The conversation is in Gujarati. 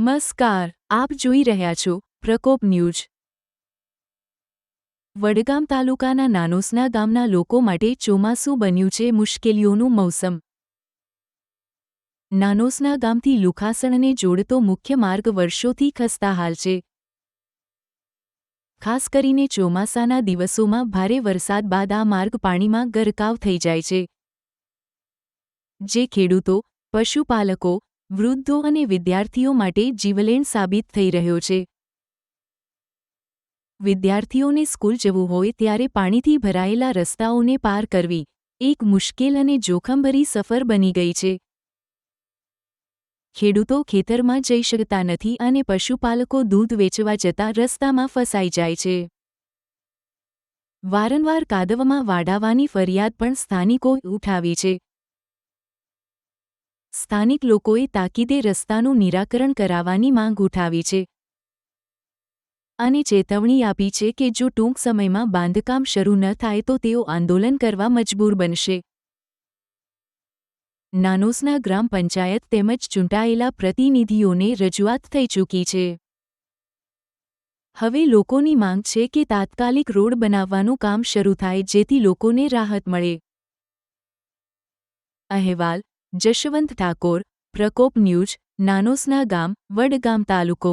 નમસ્કાર, આપ જોઈ રહ્યા છો પ્રકોપ ન્યૂઝ. વડગામ તાલુકાના નાનોસના ગામના લોકો માટે ચોમાસું બન્યું છે મુશ્કેલીઓનું મૌસમ. નાનોસના ગામથી લુખાસણને જોડતો મુખ્ય માર્ગ વર્ષોથી ખસ્તાહાલ છે. ખાસ કરીને ચોમાસાના દિવસોમાં ભારે વરસાદ બાદ આ માર્ગ પાણીમાં ગરકાવ થઈ જાય છે. જે ખેડૂતો, પશુપાલકો વૃદ્ધો અને વિદ્યાર્થીઓ માટે જીવલેણ સાબિત થઈ રહ્યો છે. વિદ્યાર્થીઓને સ્કૂલ જવું હોય ત્યારે પાણીથી ભરાયેલા રસ્તાઓને પાર કરવી એક મુશ્કેલ અને જોખમભરી સફર બની ગઈ છે. ખેડૂતો ખેતરમાં જઈ શકતા નથી અને પશુપાલકો દૂધ વેચવા જતા રસ્તામાં ફસાઈ જાય છે. વારંવાર કાદવમાં વાડાવાની ફરિયાદ પણ સ્થાનિકોએ ઉઠાવી છે. સ્થાનિક લોકોએ તાકીદે રસ્તાનું નિરાકરણ કરાવવાની માંગ ઉઠાવી છે. અને ચેતવણી આપી છે કે જો ટૂંક સમયમાં બાંધકામ શરૂ ન થાય તો તેઓ આંદોલન કરવા મજબૂર બનશે. નાનોસના ગ્રામ પંચાયત તેમજ ચૂંટાયેલા પ્રતિનિધિઓને રજૂઆત થઈ ચૂકી છે. હવે લોકોની માંગ છે કે તાત્કાલિક રોડ બનાવવાનું કામ શરૂ થાય જેથી લોકોને રાહત મળે. અહેવાલ જશવંત ઠાકોર પ્રકોપ ન્યૂઝ નાનોસના ગામ વડગામ તાલુકો.